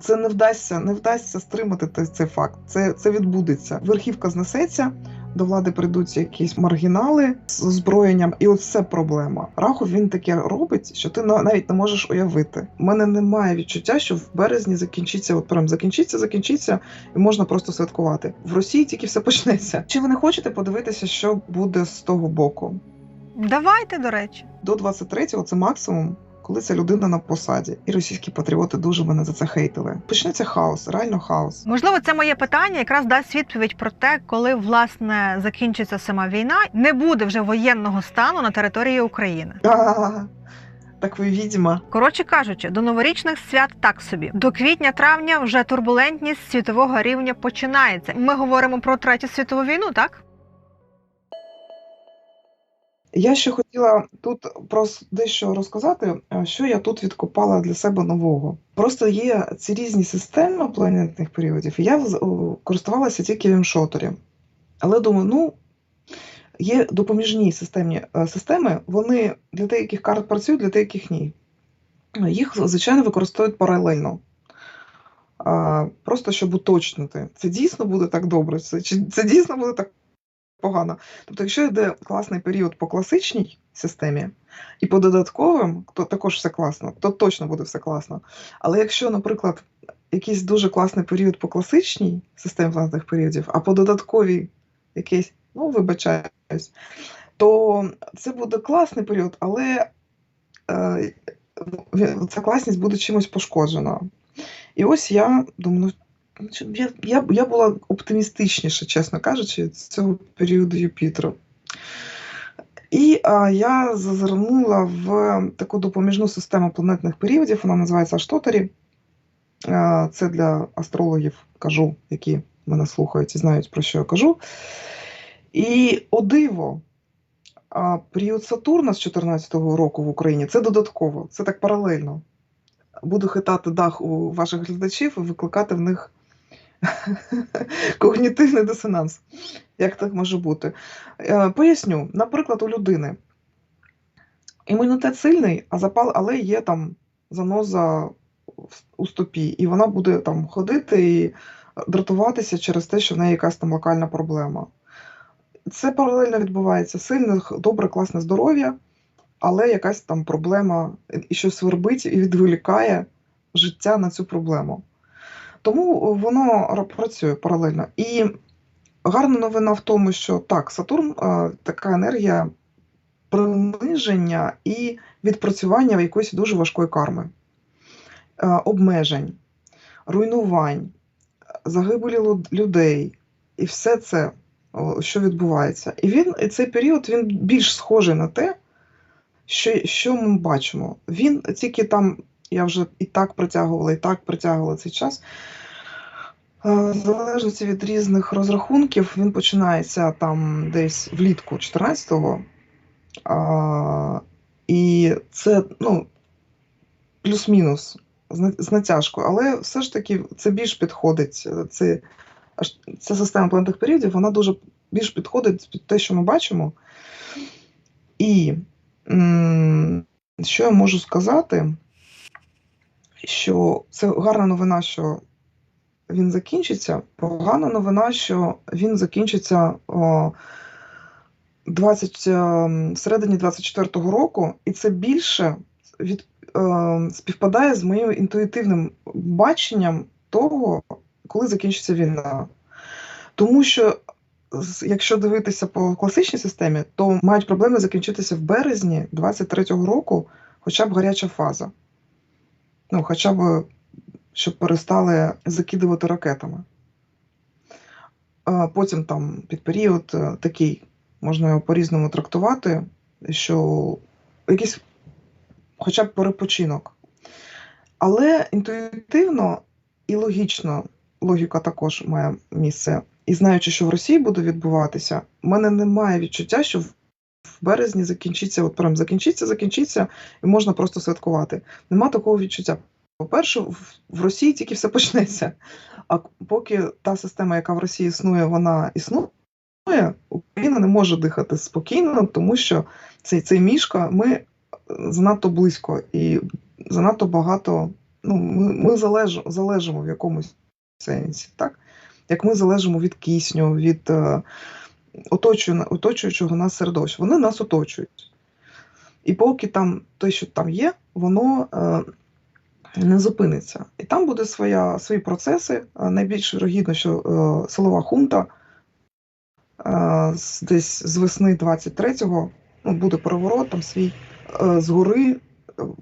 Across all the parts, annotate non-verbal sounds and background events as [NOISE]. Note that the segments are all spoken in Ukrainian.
Це не вдасться, не вдасться стримати цей факт. Це, це відбудеться. Верхівка знесеться. До влади прийдуть якісь маргінали з озброєнням, і от це проблема. Рахов він таке робить, що ти навіть не можеш уявити. У мене немає відчуття, що в березні закінчиться, от прям закінчиться, закінчиться, і можна просто святкувати. В Росії тільки все почнеться. Чи ви не хочете подивитися, що буде з того боку? Давайте, до речі. До 23-го це максимум, коли ця людина на посаді. І російські патріоти дуже мене за це хейтили. Почнеться хаос, реально хаос. Можливо, це моє питання якраз дасть відповідь про те, коли власне закінчиться сама війна, не буде вже воєнного стану на території України. А, Так ви відьма. Коротше кажучи, до новорічних свят так собі. До квітня-травня вже турбулентність світового рівня починається. Ми говоримо про третю світову війну, так? Я ще хотіла тут про дещо розказати, е, що я тут відкопала для себе нового. Просто є ці різні системи планетних періодів, і я користувалася тільки вімшоторі. Але думаю, ну є допоміжні системні е, системи, вони для деяких карт працюють, для деяких ні. Їх, звичайно, використовують паралельно. Просто щоб уточнити, це дійсно буде так добре, чи це дійсно буде так погано. Тобто, якщо йде класний період по класичній системі і по додатковим, то також все класно, то точно буде все класно. Але якщо, наприклад, якийсь дуже класний період по класичній системі планетних періодів, а по додатковій якийсь, ну, вибачаюсь, то це буде класний період, але е, ця класність буде чимось пошкоджена. І ось я думаю, я, я, я була оптимістичніша, чесно кажучи, з цього періоду Юпітера. І а, я зазирнула в таку допоміжну систему планетних періодів, вона називається Аштотері. А, Це для астрологів кажу, які мене слухають і знають, про що я кажу. І о диво, а, період Сатурна з 14-го року в Україні це додатково, це так паралельно. Буду хитати дах у ваших глядачів і викликати в них [LAUGHS] когнітивний дисонанс. Як так може бути? Е, Поясню, наприклад, у людини імунітет сильний, а запал, але є там заноза у стопі, і вона буде там ходити і дратуватися через те, що в неї якась там локальна проблема. Це паралельно відбувається. Сильне, добре, класне здоров'я, але якась там проблема, і що свербить і відволікає життя на цю проблему. Тому воно працює паралельно. І гарна новина в тому, що так, Сатурн е, така енергія приниження і відпрацювання якоїсь дуже важкої карми, е, обмежень, руйнувань, загибелі людей, і все це, що відбувається. І він цей період він більш схожий на те, що, що ми бачимо. Він тільки там, я вже і так притягувала, і так притягувала цей час. Е, В залежності від різних розрахунків, він починається там десь влітку 14-го. А, і це ну, плюс-мінус з натяжкою, але все ж таки це більш підходить. е, Це, ця система планетних періодів, вона дуже більш підходить під те, що ми бачимо. І що я можу сказати, що це гарна новина, що він закінчиться. Погана новина, що він закінчиться о, 20, е, всередині 24-го року, і це більше від, е, співпадає з моїм інтуїтивним баченням того, коли закінчиться війна. Тому що, якщо дивитися по класичній системі, то мають проблеми закінчитися в березні 23-го року, хоча б гаряча фаза. Ну, хоча б щоб перестали закидувати ракетами. Потім там під період е, такий, можна його по-різному трактувати, що якийсь хоча б перепочинок. Але інтуїтивно і логічно, логіка також має місце. І знаючи, що в Росії буде відбуватися, в мене немає відчуття, що в березні закінчиться, от прям закінчиться, закінчиться, і можна просто святкувати. Нема такого відчуття. По-перше, в- Росії тільки все почнеться. А поки та система, яка в Росії існує, вона існує, Україна не може дихати спокійно, тому що цей, цей мішка ми занадто близько і занадто багато ну, ми, ми залеж, залежимо в якомусь сенсі, так? Як ми залежимо від кисню, від е, оточуючого нас середовища. Вони нас оточують. І поки там те, що там є, воно е, не зупиниться. І там буде своя, свої процеси. Е, Найбільш вірогідно, що е, силова хунта е, десь з весни 23-го ну, буде переворот, там свій е, згори, е,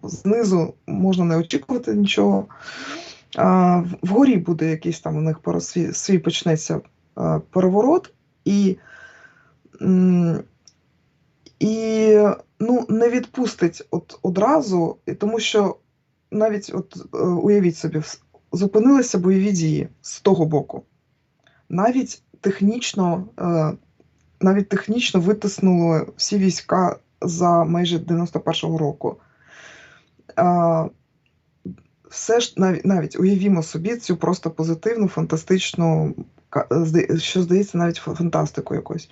знизу можна не очікувати нічого. А, вгорі буде якийсь там у них свій, почнеться е, переворот, і, і ну, не відпустить от одразу, тому що навіть от е, уявіть собі, зупинилися бойові дії з того боку. Навіть технічно, е, навіть технічно витиснули всі війська за майже 91-го року. Все ж навіть, навіть уявімо собі цю просто позитивну, фантастичну, що здається навіть фантастику якось.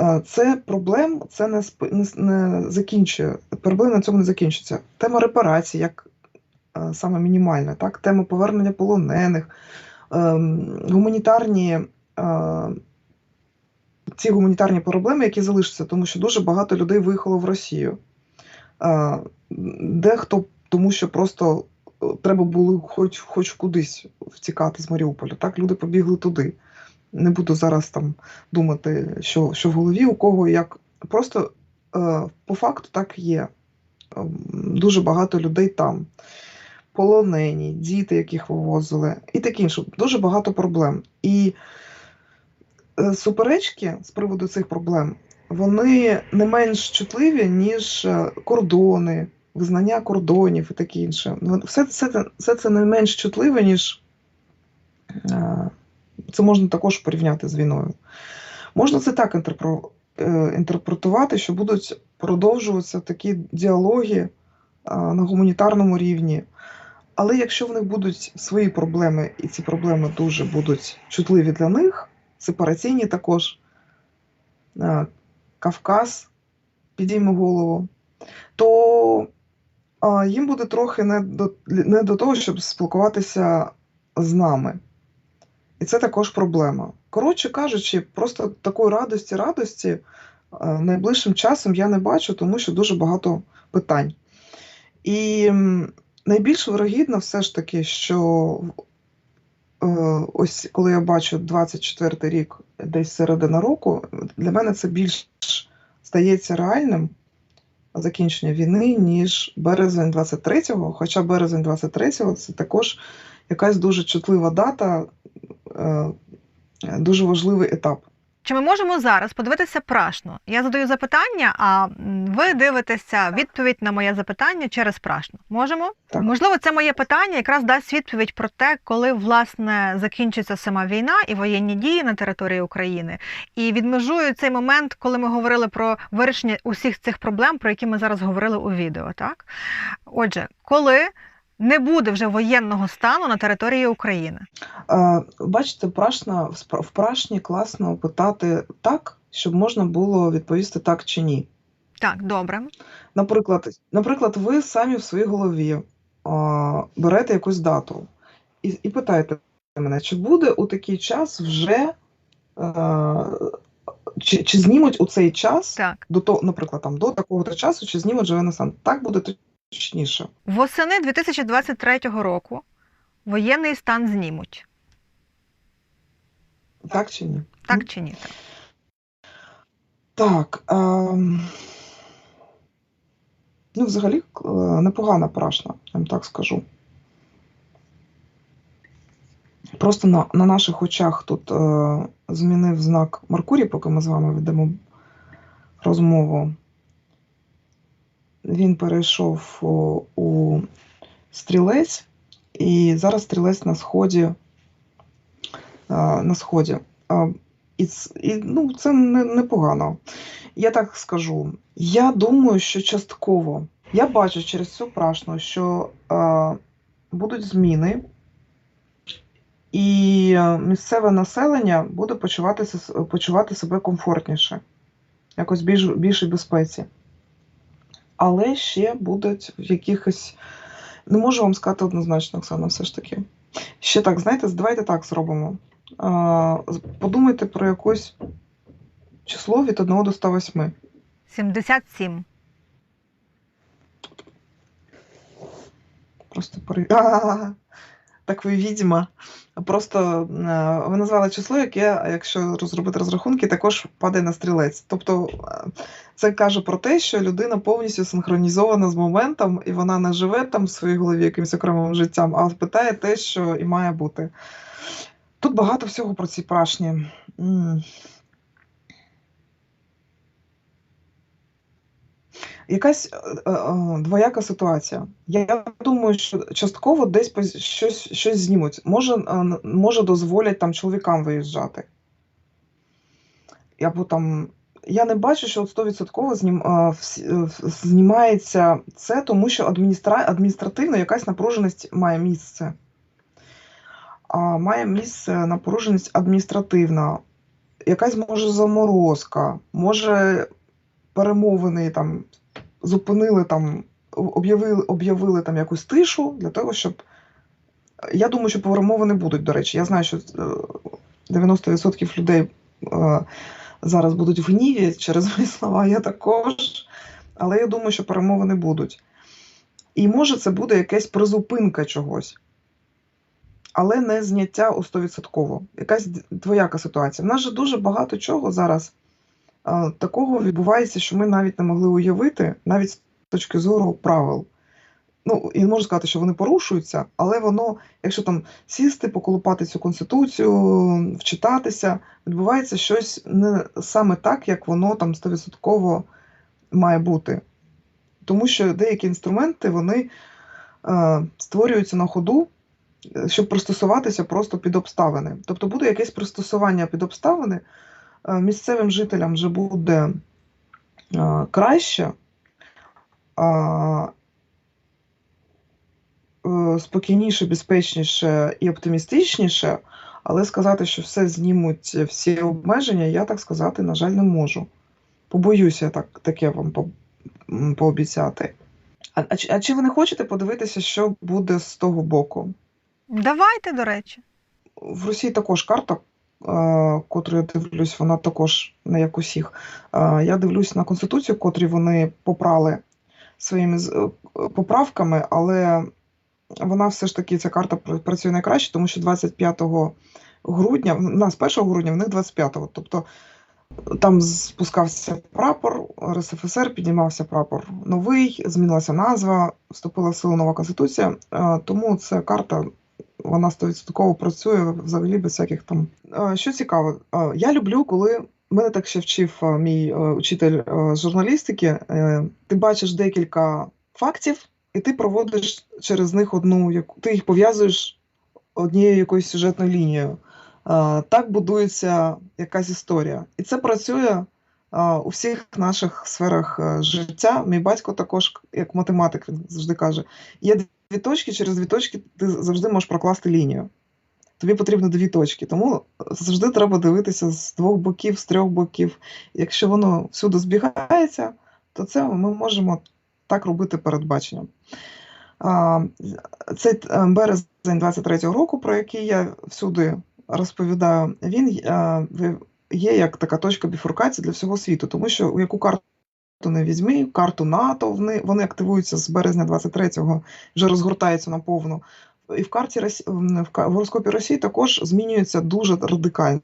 Е, Це проблем, це не, не, не закінчує. Проблем на цьому не закінчиться. Тема репарацій, як е, саме мінімальна, так? тема повернення полонених, ем, гуманітарні. е, Ці гуманітарні проблеми, які залишаться, тому що дуже багато людей виїхало в Росію. Дехто, тому що просто треба було хоч, хоч кудись втікати з Маріуполя. Так, люди побігли туди. Не буду зараз там думати, що, що в голові у кого як. Просто е, по факту так є. Ем, Дуже багато людей там. Полонені, діти, яких вивозили, і таке інше. Дуже багато проблем. І е, суперечки з приводу цих проблем вони не менш чутливі, ніж е, кордони, визнання кордонів і таке інше. Все, все, все це не менш чутливе, ніж е, це можна також порівняти з війною. Можна це так е, інтерпретувати, що будуть продовжуватися такі діалоги е, на гуманітарному рівні. Але якщо в них будуть свої проблеми, і ці проблеми дуже будуть чутливі для них, сепараційні також, е, Кавказ підійме голову, то їм буде трохи не до, не до того, щоб спілкуватися з нами. І це також проблема. Коротше кажучи, просто такої радості, радості е, найближчим часом я не бачу, тому що дуже багато питань. І найбільш вирогідно все ж таки, що е, ось коли я бачу 24 рік, десь середина року, для мене це більш стається реальним закінчення війни, ніж березень 23-го. Хоча березень 23-го це також якась дуже чутлива дата, е, дуже важливий етап. Чи ми можемо зараз подивитися прашну? Я задаю запитання, а ви дивитеся відповідь на моє запитання через прашну. Можемо? Так. Можливо, це моє питання якраз дасть відповідь про те, коли власне закінчиться сама війна і воєнні дії на території України, і відмежую цей момент, коли ми говорили про вирішення усіх цих проблем, про які ми зараз говорили у відео. Так, отже, коли не буде вже воєнного стану на території України. Е, Бачите, прашна, в прашні класно питати так, щоб можна було відповісти так чи ні. Так, добре. Наприклад, наприклад, ви самі в своїй голові а, берете якусь дату і, і питаєте мене, чи буде у такий час вже, е, чи, чи знімуть у цей час, Так. до того, наприклад, там, до такого часу, чи знімуть же сан. Так буде точніше. Восени 2023 року воєнний стан знімуть. Так чи ні? Так чи ні? Так. ем, Ну, взагалі, е, непогана прашна, я вам так скажу. Просто на, на наших очах тут е, змінив знак Меркурій, поки ми з вами ведемо розмову. Він перейшов у стрілець, і зараз стрілець на сході. На сході. І, і ну, це не, непогано. Я так скажу. Я думаю, що частково. Я бачу через цю прашну, що е, будуть зміни, і місцеве населення буде почуватися, с- почувати себе комфортніше, якось більш, більшій безпеці. Але ще будуть в якихось Не можу вам сказати однозначно, Оксана, все ж таки. Ще так, знаєте, давайте так зробимо. Подумайте про якось число від 1 до 108. 77. Просто при... [LAUGHS] Так ви відьма. Просто е, ви назвали число, яке, якщо розробити розрахунки, також падає на стрілець. Тобто е, це каже про те, що людина повністю синхронізована з моментом, і вона не живе там в своїй голові якимось окремим життям, а питає те, що і має бути. Тут багато всього про ці прашні. Якась е, е, е, двояка ситуація. Я думаю, що частково десь щось, щось знімуть. Може, може дозволять там чоловікам виїжджати. Або там. Я не бачу, що от 100% знім, знімається це, тому що адміністра... адміністративно якась напруженість має місце. А має місце напруженість адміністративна, якась може заморозка, може перемовини там зупинили там, об'явили, об'явили там якусь тишу для того, щоб. Я думаю, що перемовини будуть, до речі. Я знаю, що е, 90% людей е, зараз будуть в гніві через мої слова, я також. Але я думаю, що перемовини будуть. І може це буде якась призупинка чогось. Але не зняття у 100%. Якась двояка ситуація. В нас же дуже багато чого зараз такого відбувається, що ми навіть не могли уявити, навіть з точки зору правил. Ну, і можу сказати, що вони порушуються, але воно, якщо там сісти, поколупати цю конституцію, вчитатися, відбувається щось не саме так, як воно там 100% має бути. Тому що деякі інструменти вони е, створюються на ходу, е, щоб пристосуватися просто під обставини. Тобто буде якесь пристосування під обставини, місцевим жителям вже буде е, краще, е, спокійніше, безпечніше і оптимістичніше, але сказати, що все знімуть всі обмеження, я так сказати, на жаль, не можу. Побоюся так, таке вам по, пообіцяти. А, а, чи- а чи ви не хочете подивитися, що буде з того боку? Давайте, до речі. В Росії також карта, е, котру я дивлюсь, вона також не як усіх. Е, Я дивлюсь на конституцію, котрі вони попрали своїми е, поправками, але вона все ж таки ця карта працює найкраще, тому що 25 грудня, в нас 1 грудня, в них 25-го. Тобто там спускався прапор РСФСР, піднімався прапор новий, змінилася назва, вступила в силу нова конституція. Е, Тому ця карта вона 100% працює взагалі без всяких там. Е, Що цікаво, е, я люблю, коли мене так ще вчив е, мій учитель журналістики. Ти бачиш декілька фактів, і ти проводиш через них одну, яку ти їх пов'язуєш однією якоюсь сюжетною лінією. Так будується якась історія. І це працює у всіх наших сферах життя. Мій батько також, як математик, він завжди каже: є дві точки, через дві точки ти завжди можеш прокласти лінію. Тобі потрібно дві точки. Тому завжди треба дивитися з двох боків, з трьох боків. Якщо воно всюди збігається, то це ми можемо так робити передбаченням. Цей е, березень 23-го року, про який я всюди розповідаю, він е, є як така точка біфуркації для всього світу, тому що яку карту не візьми, карту НАТО, вони, вони активуються з березня 23-го, вже розгортаються наповну. І в карті в гороскопі Росії також змінюється дуже радикально,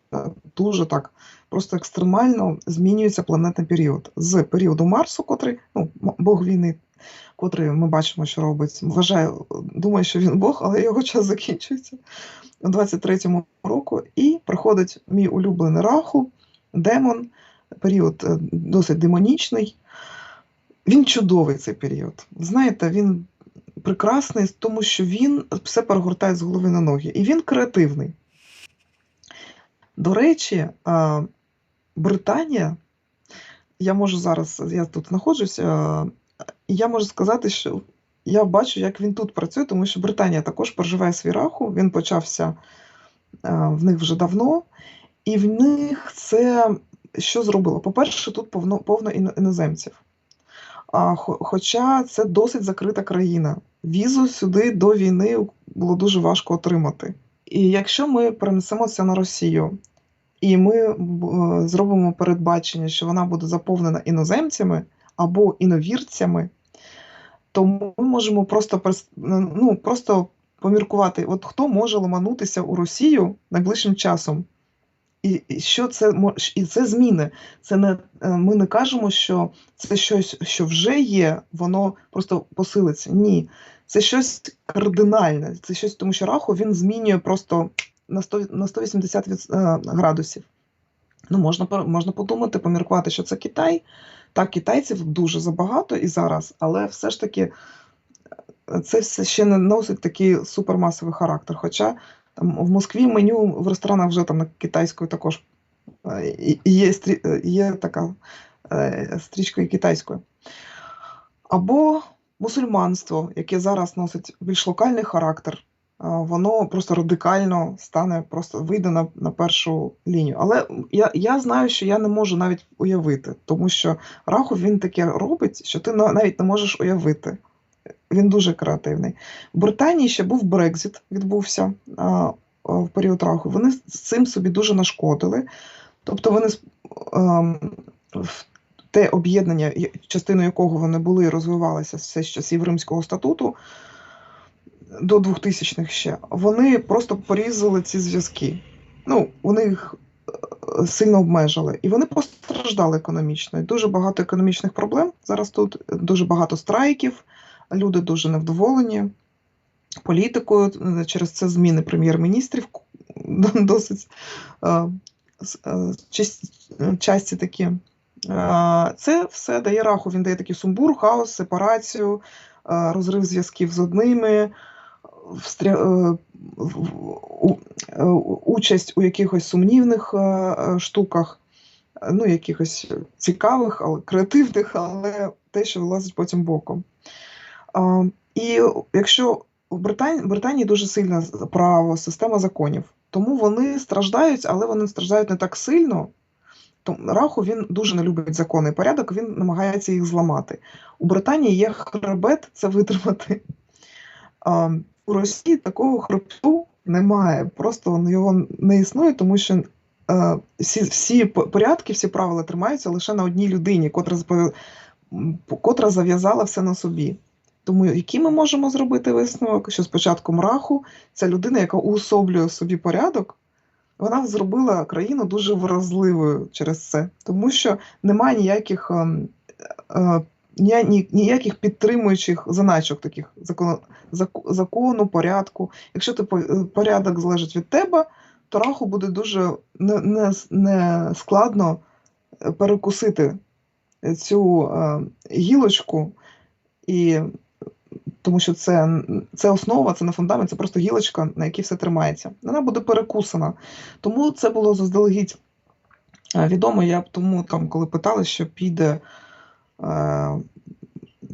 дуже так, просто екстремально змінюється планетний період. З періоду Марсу, котрий, ну, Бог війни, котрий ми бачимо, що робить. Вважаю, думаю, що він Бог, але його час закінчується у 23-му року, і приходить мій улюблений Раху, демон, період е, досить демонічний. Він чудовий цей період. Знаєте, він прекрасний, тому що він все перегортає з голови на ноги. І він креативний. До речі, Британія, я можу зараз, я тут знаходжусь, а, і я можу сказати, що я бачу, як він тут працює, тому що Британія також переживає свій раху. Він почався в них вже давно, і в них це що зробило? По-перше, тут повно, повно іноземців. Хоча це досить закрита країна. візу сюди до війни було дуже важко отримати. І якщо ми перенесемося на Росію, і ми е, зробимо передбачення, що вона буде заповнена іноземцями або іновірцями, то ми можемо просто ну, просто поміркувати, от хто може ломанутися у Росію найближчим часом. І що це і це зміни. Це не е, ми не кажемо, що це щось, що вже є, воно просто посилиться. Ні, це щось кардинальне. Це щось, тому що раху він змінює просто на 100, на 180 від, е, градусів. Ну, можна, можна подумати, поміркувати, що це Китай. Так, китайців дуже забагато і зараз, але все ж таки е, це все ще не носить такий супермасовий характер. Хоча там в Москві меню в ресторанах вже там на китайською також е, є, е, є така е, стрічка китайською. Або мусульманство, яке зараз носить більш локальний характер, воно просто радикально стане, просто вийде на, на першу лінію. Але я, я знаю, що я не можу навіть уявити, тому що Рахов він таке робить, що ти на- навіть не можеш уявити. Він дуже креативний. В Британії ще був Брекзит, відбувся а, а, в період Раху. Вони з цим собі дуже нашкодили. Тобто вони в те об'єднання, частиною якого вони були розвивалися все з часів Римського статуту до 2000-х ще, вони просто порізали ці зв'язки. Ну, вони їх е, сильно обмежили. І вони постраждали економічно. І дуже багато економічних проблем зараз тут, дуже багато страйків, люди дуже невдоволені політикою. е, Через це зміни прем'єр-міністрів [LAUGHS] досить е, е, часті, такі. Це все дає раху. Він дає такий сумбур, хаос, сепарацію, розрив зв'язків з одними, участь у якихось сумнівних штуках, ну, якихось цікавих, але креативних, але те, що вилазить потім боком. І якщо в Британії, Британії дуже сильне право, система законів, тому вони страждають, але вони страждають не так сильно. Раху він дуже не любить закони і порядок, він намагається їх зламати. У Британії є хребет це витримати. У Росії такого хребту немає. Просто його не існує, тому що е, всі, всі порядки, всі правила тримаються лише на одній людині, котра, котра зав'язала все на собі. Тому який ми можемо зробити висновок, що спочатку мраху ця людина, яка уособлює собі порядок, вона зробила країну дуже вразливою через це, тому що немає ніяких, ем, е, ні- ні- ніяких підтримуючих заначок таких закону, закону, порядку. Якщо ти е, порядок залежить від тебе, то раху буде дуже не, не, не складно е, перекусити цю гілочку, і тому що це, це основа, це не фундамент, це просто гілочка, на якій все тримається. Вона буде перекусана. Тому це було заздалегідь е, відомо. Я тому, там, коли питали, що піде е,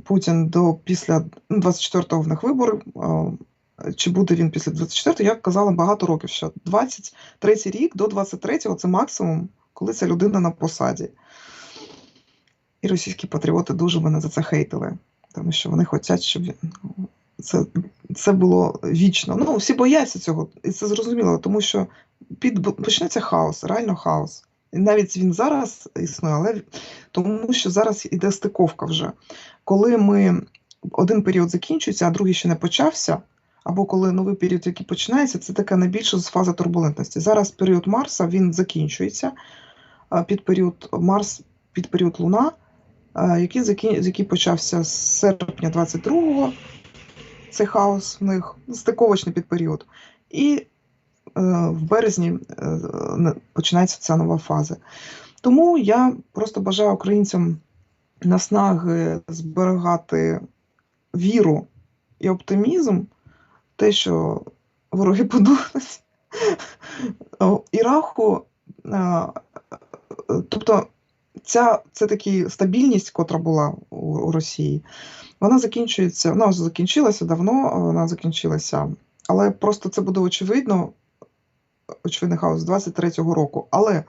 Путін до після ну, 24-го в них вибори. е, Чи буде він після 24-го, я казала багато років, що 23-й рік до 23-го це максимум, коли ця людина на посаді. І російські патріоти дуже мене за це хейтили, тому що вони хочуть, щоб це, це було вічно. Ну, всі бояться цього, і це зрозуміло, тому що під, почнеться хаос, реально хаос. І навіть він зараз існує, але тому що зараз іде стиковка вже. Коли ми один період закінчується, а другий ще не почався, або коли новий період, який починається, це така найбільша фаза турбулентності. Зараз період Марса він закінчується. Під період Марс, під період Луна, який, який почався з серпня 22-го, це хаос в них, стиковочний підперіод. І е, в березні е, починається ця нова фаза. Тому я просто бажаю українцям наснаги зберігати віру і оптимізм, те, що вороги подумають. І раху, е, тобто ця це така стабільність, котра була у, у Росії, вона закінчується, вона вже закінчилася давно, вона закінчилася, але просто це буде очевидно, очевидний хаос з 23-го року. Але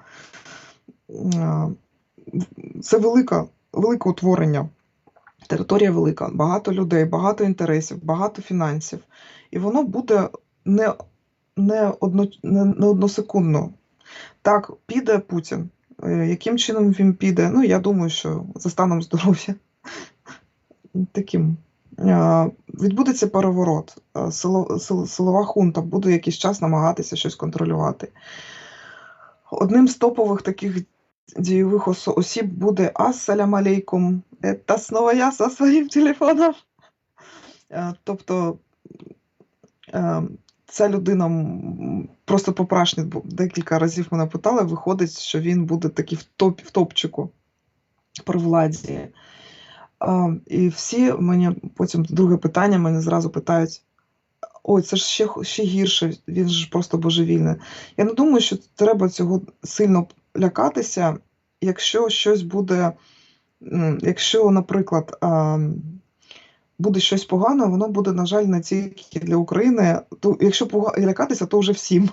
е, це велика, велике утворення Територія велика, багато людей, багато інтересів, багато фінансів. І воно буде не, не, одно, не, не односекундно. Так, піде Путін. Е, Яким чином він піде? Ну, я думаю, що за станом здоров'я. Таким. Е, Відбудеться переворот. Е, сило- сил- Силова хунта буде якийсь час намагатися щось контролювати. Одним з топових таких дієвих осіб буде Ассалям алейкум. Це знову я зі своїм телефоном. Тобто е, ця людина просто попрашні бо декілька разів мене питали, виходить, що він буде такий в, топ, в топчику при владі. А, і всі мені потім друге питання мене зразу питають: ой, це ж ще, ще гірше, він ж просто божевільний. Я не думаю, що треба цього сильно лякатися, якщо щось буде, якщо, наприклад, буде щось погане, воно буде, на жаль, не тільки для України. То, якщо лякатися, то вже всім.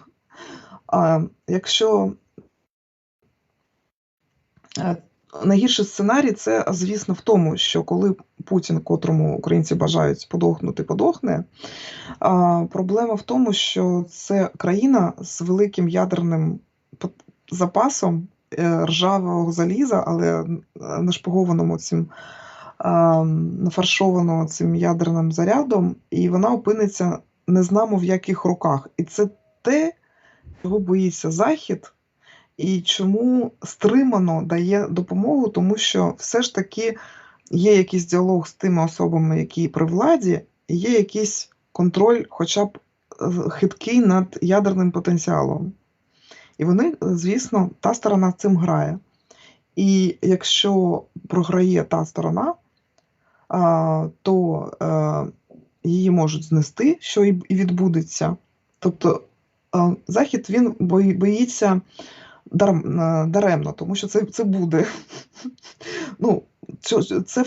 А якщо е, найгірший сценарій, це, звісно, в тому, що коли Путін, котрому українці бажають подохнути, подохне. А, проблема в тому, що це країна з великим ядерним запасом е, ржавого заліза, але е, нашпигованому цим а, нафаршовано цим ядерним зарядом, і вона опиниться не знамо в яких руках. І це те, чого боїться Захід, і чому стримано дає допомогу, тому що все ж таки є якийсь діалог з тими особами, які при владі, і є якийсь контроль, хоча б е, хиткий над ядерним потенціалом. І вони, е, звісно, та сторона цим грає. І якщо програє та сторона, то е, її можуть знести, що і відбудеться. Тобто Захід він боїться е, даремно, тому що це, це буде. [LAUGHS] Ну, це,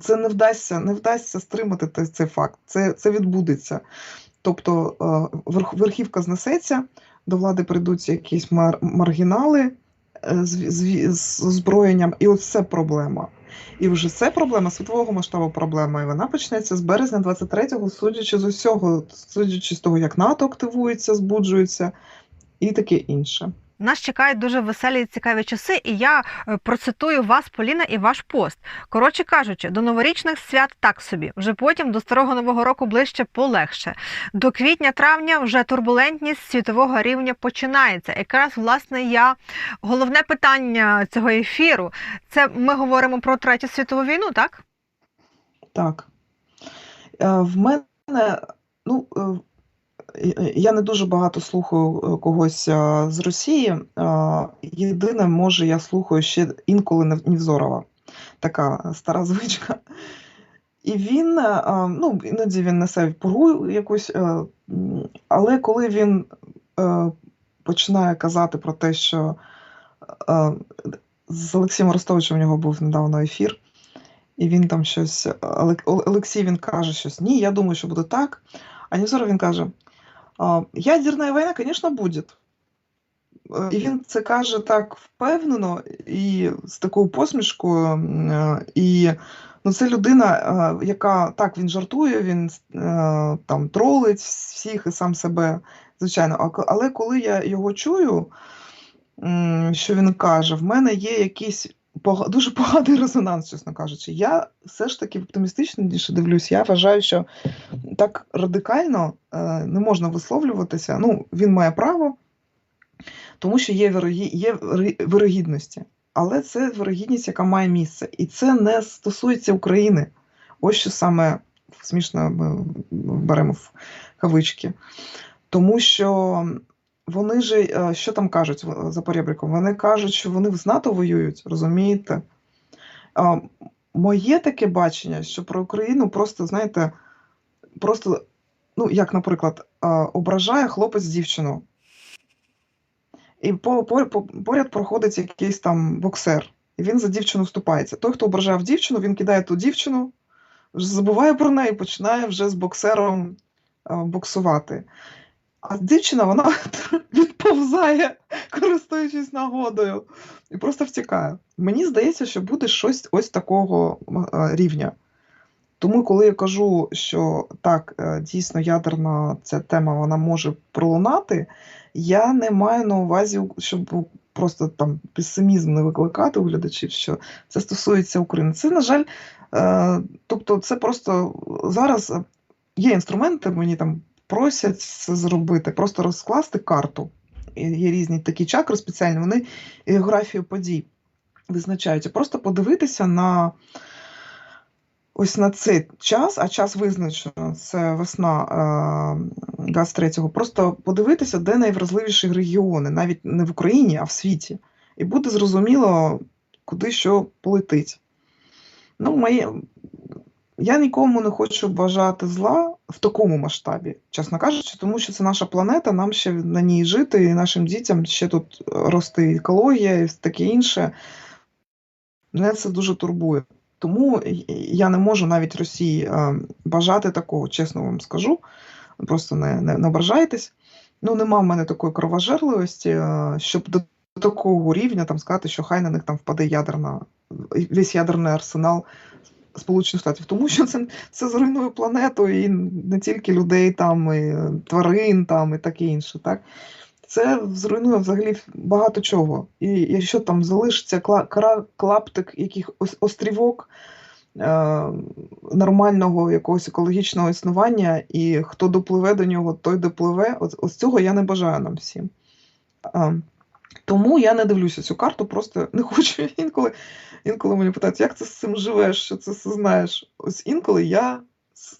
це не вдасться, не вдасться стримати цей факт. Це, це відбудеться. Тобто е, верхівка знесеться, до влади прийдуть якісь мар- маргінали з, з, з озброєнням, і ось це проблема. І вже це проблема світового масштабу проблема, і вона почнеться з березня 23-го, судячи з усього, судячи з того, як НАТО активується, збуджується і таке інше. Нас чекають дуже веселі і цікаві часи, і я е, процитую вас, Поліна, і ваш пост. Коротше кажучи, до новорічних свят так собі, вже потім до старого нового року ближче полегше. До квітня-травня вже турбулентність світового рівня починається. Якраз власне я головне питання цього ефіру. Це ми говоримо про третю світову війну, так? Так. Е, В мене, ну, е, я не дуже багато слухаю е, когось е, з Росії. Е, Єдине, може, я слухаю ще інколи Нев- Невзорова. Така стара [LAUGHS] звичка. І він, ну, іноді він несе пургу якусь, але коли він починає казати про те, що з Олексієм Ростовичем у нього був недавно ефір, і він там щось. Олексій він каже щось. Ні, я думаю, що буде так. А Невзоров він каже: «А, ядерна війна, звісно, буде. І він це каже так впевнено і з такою посмішкою. І ну, це людина, е, яка так він жартує, він е, там тролить всіх і сам себе, звичайно. Але коли я його чую, що він каже, в мене є пога- [LAUGHS] дуже поганий резонанс, чесно кажучи. Я все ж таки оптимістичніше дивлюсь. Я вважаю, що так радикально е, не можна висловлюватися. Ну, він має право, тому що є, вирогі... є вирогідності. Але це вирогідність, яка має місце. І це не стосується України. Ось що саме смішно ми беремо в кавички. Тому що вони ж, е, що там кажуть за поребриком? Вони кажуть, що вони з НАТО воюють, розумієте? Моє таке бачення, що про Україну просто, знаєте, просто, ну, як, наприклад, ображає хлопець дівчину. І по, по, по, поряд проходить якийсь там боксер, і він за дівчину вступається. Той, хто ображав дівчину, він кидає ту дівчину, забуває про неї, і починає вже з боксером боксувати. А дівчина, вона [LAUGHS] відповзає, користуючись нагодою, і просто втікає. Мені здається, що буде щось ось такого е, рівня. Тому, коли я кажу, що так, е, дійсно ядерна ця тема вона може пролунати, я не маю на увазі, щоб просто там песимізм не викликати у глядачів, що це стосується України. Це, на жаль, е, тобто, це просто зараз є інструменти, мені там просять це зробити, просто розкласти карту. Є різні такі чакри спеціальні, вони географію подій визначають. Просто подивитися на ось на цей час, а час визначено, це весна е, 23-го. Просто подивитися, де найвразливіші регіони, навіть не в Україні, а в світі. І буде зрозуміло, куди що полетить. Ну, моє... Я нікому не хочу бажати зла в такому масштабі, чесно кажучи, тому що це наша планета, нам ще на ній жити, і нашим дітям ще тут рости екологія і таке інше. Мене це дуже турбує. Тому я не можу навіть Росії е, бажати такого, чесно вам скажу. Просто не, не, не ображайтесь. Ну, нема в мене такої кровожерливості, е, щоб до такого рівня там сказати, що хай на них там впаде ядерна, весь ядерний арсенал Сполучених Штатів, тому що це, це зруйнує планету і не тільки людей, там, і тварин там, і таке інше. Так? Це зруйнує взагалі багато чого. І якщо там залишиться кла, клаптик, яких острівок е, нормального якогось екологічного існування, і хто допливе до нього, той допливе. Ось, ось цього я не бажаю нам всім. Тому я не дивлюся цю карту, просто не хочу [LAUGHS] інколи. Інколи мені питають, як ти з цим живеш, що це все знаєш. Ось інколи я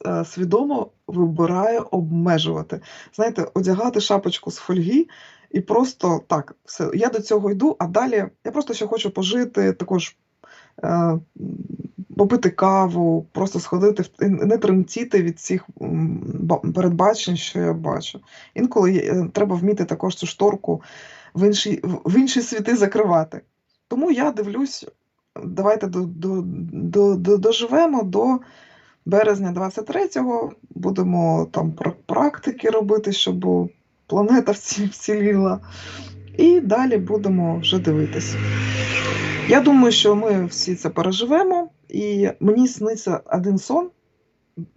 е, свідомо вибираю обмежувати. Знаєте, одягати шапочку з фольги і просто так, все, я до цього йду, а далі я просто ще хочу пожити, також е, попити каву, просто сходити, не тремтіти від цих передбачень, що я бачу. Інколи е, треба вміти також цю шторку в інші, в інші світи закривати. Тому я дивлюсь, давайте до, до, до, до, доживемо до березня 23-го, будемо там практики робити, щоб планета вціліла. І далі будемо вже дивитися. Я думаю, що ми всі це переживемо, і мені сниться один сон,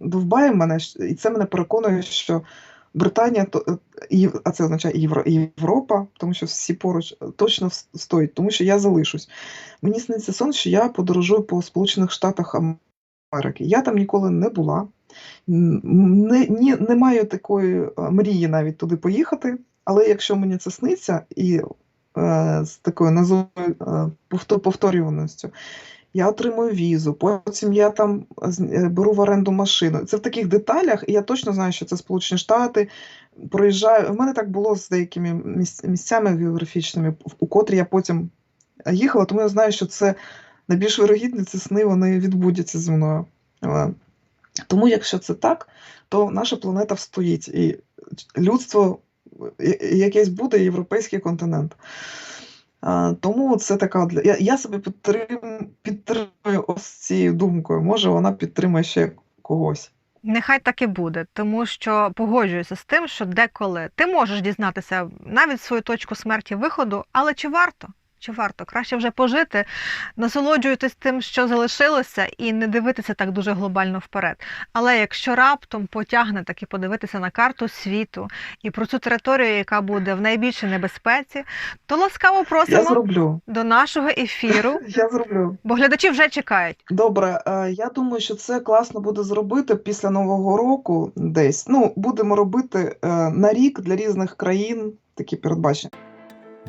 довбає мене, і це мене переконує, що Британія, а це означає Євро, Європа, тому що всі поруч точно стоїть, тому що я залишусь. Мені сниться сон, що я подорожую по Сполучених Штатах Америки. Я там ніколи не була, не, не, не маю такої мрії навіть туди поїхати, але якщо мені це сниться і е, з такою назовою е, повторюваністю, я отримую візу, потім я там е, беру в оренду машину. Це в таких деталях, і я точно знаю, що це Сполучені Штати. Проїжджаю. У мене так було з деякими місцями географічними, у котрі я потім їхала, тому я знаю, що це найбільш вирогідні ці сни вони відбудуться зі мною. Тому, якщо це так, то наша планета встоїть, і людство якесь буде європейський континент. Тому це така для я, я себе підтрим, підтримую ось цією думкою. Може, вона підтримає ще когось. Нехай так і буде, тому що погоджуюся з тим, що деколи ти можеш дізнатися навіть свою точку смерті виходу, але чи варто? Чи варто краще вже пожити, насолоджуйтесь тим, що залишилося, і не дивитися так дуже глобально вперед. Але якщо раптом потягне таки подивитися на карту світу і про цю територію, яка буде в найбільшій небезпеці, то ласкаво просимо до нашого ефіру. [LAUGHS] Я зроблю. Бо глядачі вже чекають. Добре, е, я думаю, що це класно буде зробити після нового року. Десь ну будемо робити е, на рік для різних країн такі передбачення.